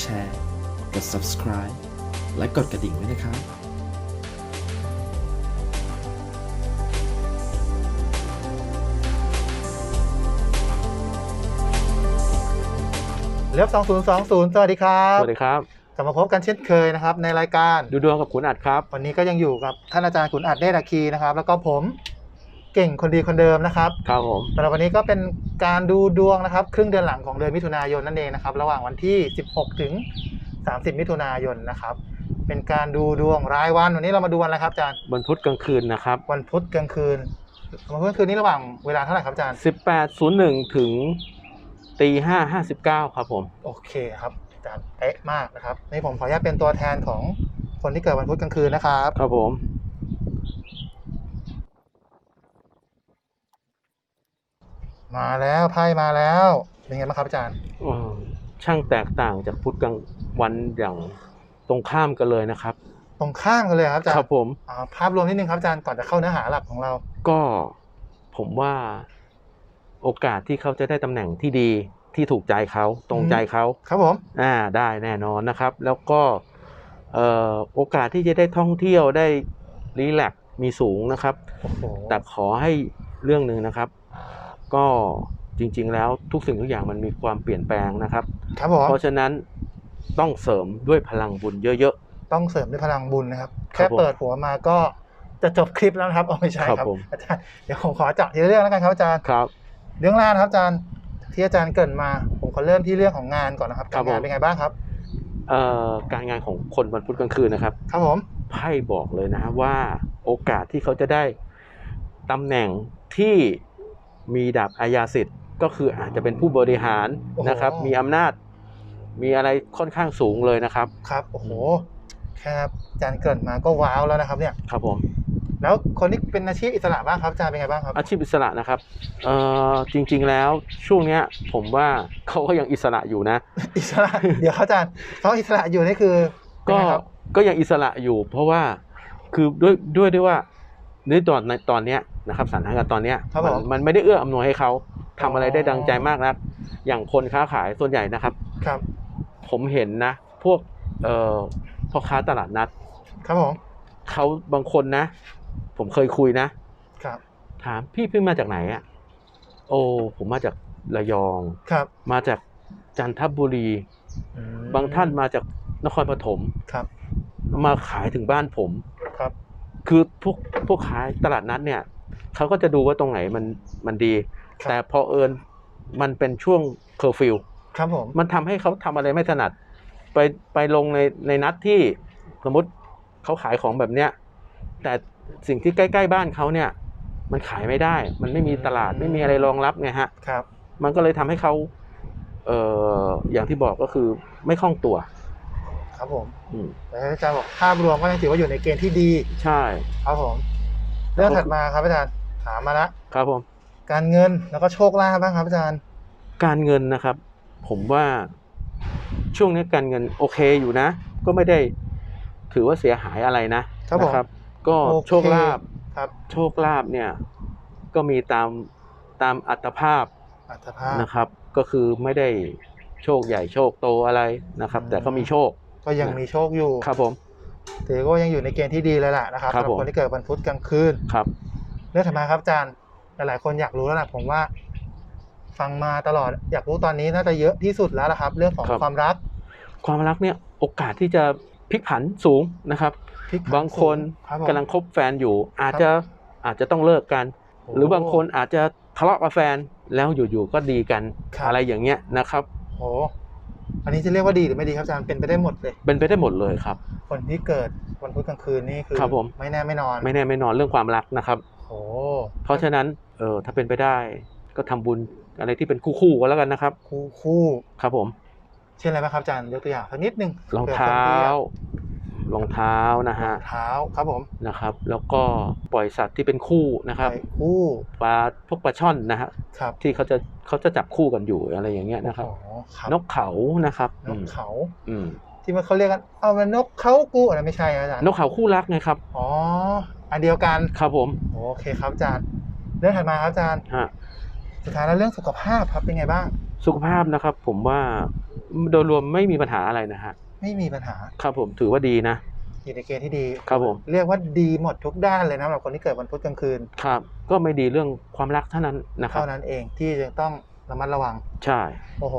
แชร์ กด subscribe และกดกระดิ่งไว้นะครับเลิฟ2020 สวัสดีครับสวัสดีครับ กลับมาพบกันเช่นเคยนะครับ ในรายการดูดวงกับขุนอัดครับ วันนี้ก็ยังอยู่กับท่านอาจารย์ขุนอัดเนตรอัคคีนะครับ แล้วก็ผม เก่งคนดีคนเดิมนะครับครับผมสำหรับวันนี้ก็เป็นการดูดวงนะครับ ครึ่งเดือนหลังของเดือนมิถุนายนนั่นเองนะครับ ระหว่างวันที่ 16 ถึง 30 มิถุนายนนะครับ เป็นการดูดวงรายวันวันนี้เรามาดูวันอะไรครับอาจารย์วันพุธกลางคืนนะครับ วันพุธกลางคืนวันพุธกลางคืนนี้ระหว่างเวลาเท่าไหร่ครับอาจารย์ 18.01 ถึงตี5 59ครับผม โอเคครับอาจารย์เป๊ะมากนะครับนี่ผมขออนุญาตเป็นตัวแทนของคนที่เกิดวันพุธกลางคืนนะครับ ครับผม มาแล้วไพ่มาแล้วเป็นไงบ้างครับอาจารย์อืมช่างแตกต่างจากพุธกลางวันอย่างตรงข้ามกันเลยนะครับ ตรงข้ามกันเลยครับอาจารย์ครับผม อ่าภาพรวมนิดนึงครับอาจารย์ก่อนจะเข้าเนื้อหาหลักของเรา ก็ผมว่าโอกาสที่เขาจะได้ตำแหน่งที่ดีที่ถูกใจเขาตรงใจเขาครับผมอ่าได้แน่นอนนะครับ แล้วก็เอ่อโอกาสที่จะได้ท่องเที่ยวได้รีแลกซ์มีสูงนะครับ โอ้โหแต่ขอให้เรื่องหนึ่งนะครับ ก็จริง ๆ แล้วทุกสิ่งทุกอย่างมันมีความเปลี่ยนแปลงนะครับ ครับผมเพราะฉะนั้นต้องเสริมด้วยพลังบุญเยอะต้องเสริมด้วยพลังบุญนะครับครัแค่บผมเปิดหัวมาก็จะจบคลิปแล้วนะครับอ๋อไม่ใช่ครับครับผมอาจารย์เดี๋ยวผมขอเจาะทีละเรื่องแล้วกันครับอาจารย์ๆครับ เรื่องแรกนะครับอาจารย์ที่อาจารย์เกรินมา ผมขอเริ่มที่เรื่องของงานก่อนนะครับครักาบรงานผมเป็นไงบ้างครับเอ่อการงานของคนวันพุธกลางคืนนะครับ ครับผมไพ่บอกเลยนะว่าโอกาสที่เขาจะได้ตำแหน่งที่ มีดาบอาญาสิทธิ์ ก็คืออาจจะเป็นผู้บริหารนะครับ มีอำนาจ มีอะไรค่อนข้างสูงเลยนะครับ ครับโอ้โหแค่อาจารย์เกรินมาก็ว้าวแล้วนะครับ เนี่ยครับผมแล้วคนที่เป็นอาชีพอิสระบ้างครับอาจารย์เป็นไงบ้างครับอาชีพอิสระนะครับเอ่อจริง ๆ แล้วช่วงเนี้ย ผมว่าเขาก็ยังอิสระอยู่นะ อิสระเดี๋ยวครับอาจารย์เพราะอิสระอยู่นี่คือเป็นก็ไงครับก็ยังอิสระอยู่ เพราะว่าคือด้วยด้วยด้วยว่าในตอนในตอนเนี้ยนะครับสถานการณ์ตอนเนี้ยครับมัผมมันไม่ได้เอื้ออำนวยให้เขาทำอะไรได้อ๋อดังใจมากนัก อย่างคนค้าขายส่วนใหญ่นะครับ ครับ ผมเห็นนะ พวกเอ่อพ่อค้าตลาดนัดครับผม เขาบางคนนะ ผมเคยคุยนะ ครับ ถามพี่พี่มาจากไหนอะโอ้ผมมาจากระยอง ครับมาจากจันทบุรี อืมบางท่านมาจากนครปฐมครับ มาขายถึงบ้านผม ครับ คือพวกพวกขายตลาดนัดเนี่ยเขาก็จะดูว่าตรงไหนมันมันดี ครับ แต่พอเอิญมันเป็นช่วงเคอร์ฟิว ครับผม มันทำให้เขาทำอะไรไม่ถนัด ไปไปลงในในนัดที่สมมติเขาขายของแบบเนี้ยแต่สิ่งที่ใกล้ๆบ้านเขาเนี่ย มันขายไม่ได้ มันไม่มีตลาดไม่มีอะไรรองรับไงฮะ ครับ มันก็เลยทำให้เขาเอ่ออย่างที่บอกก็คือไม่คล่องตัว ครับผมอืมแต่อาจารย์บอกภาพรวมก็ยังถือว่าอยู่ในเกณฑ์ที่ดี ใช่ ครับผม เรื่องถัดมาครับอาจารย์ถามมาละครับผม การเงินแล้วก็โชคลาภบ้างครับอาจารย์ การเงินนะครับ ผมว่าช่วงนี้การเงินโอเคอยู่นะ ก็ไม่ได้ถือว่าเสียหายอะไรนะครับผม นะก็โอเค โชคลาภครับโชคลาภเนี่ย ก็มีตามตามอัตภาพอัตภาพ นะครับ ก็คือไม่ได้โชคใหญ่โชคโตอะไรนะครับอืมแต่ก็มีโชค ก็ยังมีโชคอยู่ครับผมถือว่ายังอยู่ในเกณฑ์ที่ดีเลยแหละนะครับครัสำบหรับผมคนที่เกิดวันพุธกลางคืนครับเรื่องถัดมาครับอาจารย์หลายๆคนอยากรู้แล้วแหละผมว่า ฟังมาตลอดอยากรู้ตอนนี้น่าจะเยอะที่สุดแล้วละครับ เรื่องของครับความรัก ความรักเนี่ยโอกาสที่จะพลิกผันสูงนะครับพลิกผับางคนครับผมกำลังคบแฟนอยู่ อาจจะอาจจะต้องเลิกกัน หรือบางคนอาจจะทะเลาะกับแฟนแล้วอยู่ๆก็ดีกันครับอะไรอย่างเงี้ยนะครับโอ้อันนี้จะเรียกว่าดีหรือไม่ดีครับอาจารย์เป็นไปได้หมดเลย เป็นไปได้หมดเลยครับ คนที่เกิดวันพุธกลางคืนนี่คือครับผมไม่แน่ไม่นอน ไม่แน่ไม่นอนเรื่องความรักนะครับโอ้เพราะฉะนั้นเออถ้าเป็นไปได้ก็ทำบุญอะไรที่เป็นคู่ๆกันแล้วกันนะครับ คู่คู่ครับผม เช่นอะไรบ้างครับอาจารย์ยกตัวอย่างสักนิดนึงรองผื่เท้าคนที่ รองเท้านะรฮะองเท้าครับผมนะครับ แล้วก็ปล่อยสัตว์ที่เป็นคู่นะครับไปคู่ปลาพวกปลาช่อนนะฮะครับที่เขาจะเขาจะจับคู่กันอยู่อะไรอย่างเงี้ยนะครับโอ้ครับนกเขานะครับนกเขาอืมที่มันเขาเรียกกันเอามันนกเขากูอะไรไม่ใช่ครับอาจารย์นกเขาคู่รักไงครับอ๋ออันเดียวกันครับผมโอเคครับอาจารย์เรื่องถัดมาครับอาจารย์ฮะสุดท้ายแล้วเรื่องสุขภาพครับเป็นไงบ้าง สุขภาพนะครับ ผมว่าโดยรวมไม่มีปัญหาอะไรนะฮะ ไม่มีปัญหา ครับผมถือว่าดีนะอยู่ในเกณฑ์ที่ดี ครับผม เรียกว่าดีหมดทุกด้านเลยนะสำหรับคนที่เกิดวันพุธกลางคืน ครับ ก็ไม่ดีเรื่องความรักเท่านั้นนะครับเท่านั้นเองที่จะต้องระมัดระวัง ใช่ โอ้โห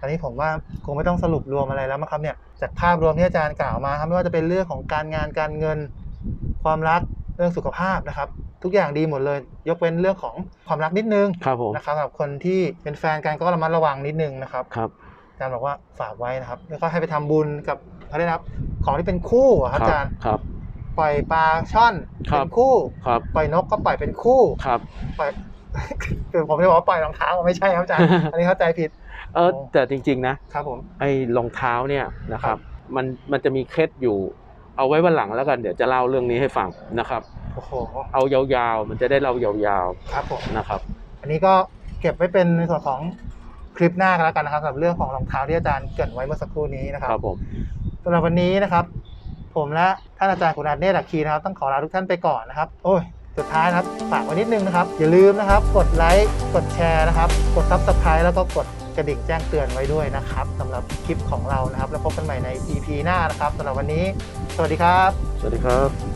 อันนี้ผมว่าคงไม่ต้องสรุปรวมอะไรแล้วมั้งครับเนี่ย จากภาพรวมที่อาจารย์กล่าวมาครับไม่ว่าจะเป็นเรื่องของการงานการเงิน ความรักเรื่องสุขภาพนะครับ ทุกอย่างดีหมดเลย ยกเว้นเรื่องของความรักนิดนึง ครับผม นะครับสำหรับคนที่เป็นแฟนกันก็ระมัดระวังนิดนึงนะครับ ครับอา จารย์บอกว่าฝากไว้นะครับ แล้วก็ให้ไปทำบุญกับเขาเรียกนะครับ ของที่เป็นคู่อะครับอาจารย์ครับ ปล่อยปลาช่อนครัเป็บนคู่ครับปล่อยนกก็ปล่อยเป็นคู่ครับปล่อยคือผมจะบอกว่าปล่อยรองเท้าไม่ใช่ครับอาจารย์อันนี้เข้าใจผิด เออแต่จริง ๆ นะครับผมไอ้รองเท้าเนี่ยนะคครัรับบมันมันจะมีเคล็ดอยู่ เอาไว้วันหลังแล้วกันเดี๋ยวจะเล่าเรื่องนี้ให้ฟังนะครับโอ้โหเอายาวๆ มันจะได้เล่ายาวครับผมๆนะครับ อันนี้ก็เก็บไว้เป็นในส่วนของ คลิปหน้ากันแล้วกันนะครับสำหรับเรื่องของรองเท้าที่อาจารย์เกรินไว้เมื่อสักครู่นี้นะครับครับผมสำหรับวันนี้นะครับ ผมและท่านอาจารย์คุณอาเนตอัคคีนะครับ ต้องขอลาทุกท่านไปก่อนนะครับ โอ้ยสุดท้ายนะครับฝากไว้นิดนึงนะครับ อย่าลืมนะครับ กดไลค์กดแชร์นะครับ กดซับสไครต์แล้วก็กดกระดิ่งแจ้งเตือนไว้ด้วยนะครับสำหรับคลิปของเรานะครับ แล้วพบกันใหม่ใน EP หน้านะครับสำหรับวันนี้ สวัสดีครับ สวัสดีครับ